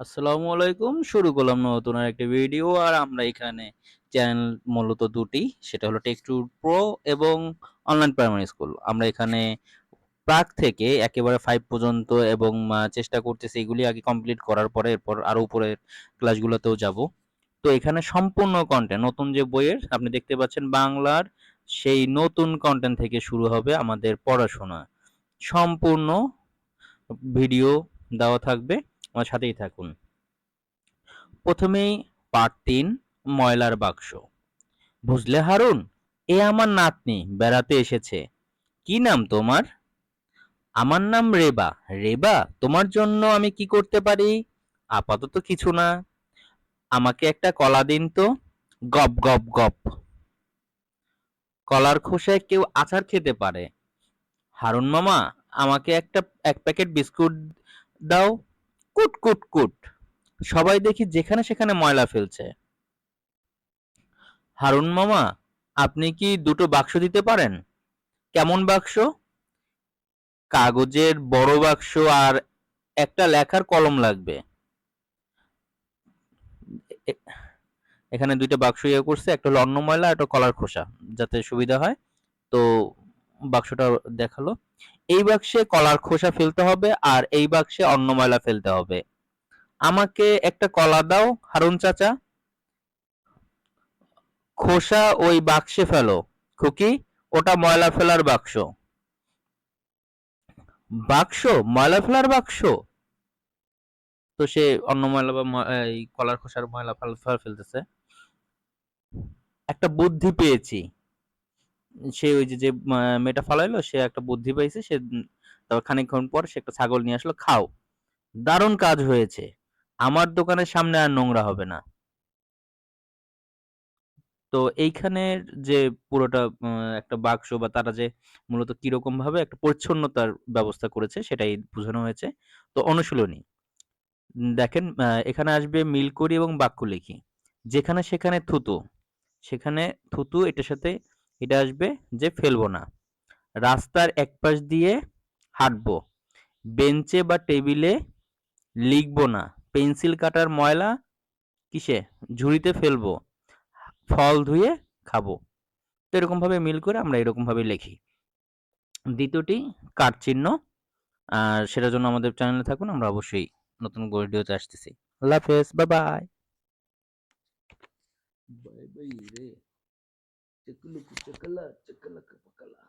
আসসালামু আলাইকুম। শুরু করলাম নতুন একটা ভিডিও আর আমরা এখানে চ্যানেল মূলত দুটি, সেটা হলো টেক টু প্রো এবং অনলাইন প্রাইমারি স্কুল আমরা এখানে প্রাক থেকে একেবারে ফাইভ পর্যন্ত এবং চেষ্টা করতেছি এগুলি আগে কমপ্লিট করার পরে এরপর আরও উপরের ক্লাসগুলোতেও যাব। তো এখানে সম্পূর্ণ কন্টেন্ট নতুন যে বইয়ের, আপনি দেখতে পাচ্ছেন বাংলার সেই নতুন কন্টেন্ট থেকে শুরু হবে আমাদের পড়াশোনা। সম্পূর্ণ ভিডিও দেওয়া থাকবে। আমার সাথেই থাকুন। প্রথমেই পার্ট তিন, ময়লার বাক্স। বুঝলে হারুন? এ আমার নাতনি, বেড়াতে এসেছে। কি নাম তোমার? আমার নাম রেবা। রেবা, তোমার জন্য আমি কি করতে পারি? আপাতত কিছু না। আমাকে একটা কলা দিন তো। গপ গপ গপ। কলার খোসায় কেউ আচার খেতে পারে। হারুন মামা, আমাকে একটা, এক প্যাকেট বিস্কুট দাও। কুট কুট কুট। সবাই দেখি যেখানে সেখানে ময়লা ফেলছে। হারুন মামা, আপনি কি দুটো বাক্স দিতে পারেন? কেমন বাক্স? কাগজের বড় বাক্স আর একটা লেখার কলম লাগবে। এখানে দুইটা বাক্স ইয়ে করছে, একটা হলো অন্ন ময়লা, একটা কলার খোসা, যাতে সুবিধা হয়। তো বাক্সটা দেখাল। এই বাক্সে কলার খোসা ফেলতে হবে আর এই বাক্সে অন্ন ময়লা ফেলতে হবে। আমাকে একটা কলা দাও, হারুন চাচা। খোসা ওই বাক্সে ফেলো, খুকি। ওটা ময়লা ফেলার বাক্স। বাক্স? ময়লা ফেলার বাক্স? তো সে অন্য ময়লা বা কলার খোসার ময়লা ফেল- ফেল- ফেলতেছে। একটা বুদ্ধি পেয়েছি। সে ওই যে যে মেয়েটা ফালাইলো, সে একটা বুদ্ধি পাইছে, সে তারপর খানিকক্ষণ পর সে একটা ছাগল নিয়ে আসলো, খাও। দারুণ কাজ হয়েছে। আমার দোকানের সামনে আর নোংরা হবে না। তো এইখানের যে পুরোটা একটা বাক্স বা তারা যে মূলত কীরকম ভাবে একটা পরিচ্ছন্নতার ব্যবস্থা করেছে, সেটাই বোঝানো হয়েছে। তো অনুশীলনী। দেখেন এখানে আসবে মিল করি এবং বাক্য লিখি। যেখানে সেখানে থুতু। সেখানে থুতু, এটার সাথে এটা আসবে যে ফেলব না। রাস্তার এক পাশ দিয়ে হাঁটবো। বেঞ্চে বা টেবিলে লিখব না। পেন্সিল কাটার ময়লা কিসে? ঝুড়িতে ফেলব। ফল ধুয়ে খাব। তো এরকমভাবে মিল করে আমরা এরকম ভাবে লিখি। দ্বিতীয়টি কাঠ চিহ্ন। আর সেটার জন্য আমাদের চ্যানেলে থাকুন, আমরা অবশ্যই নতুন ভিডিওতে আসতেছি। আল্লাহ হাফেজ বাই বাই বাই বাই রে। cekelu cekela cekela kepakala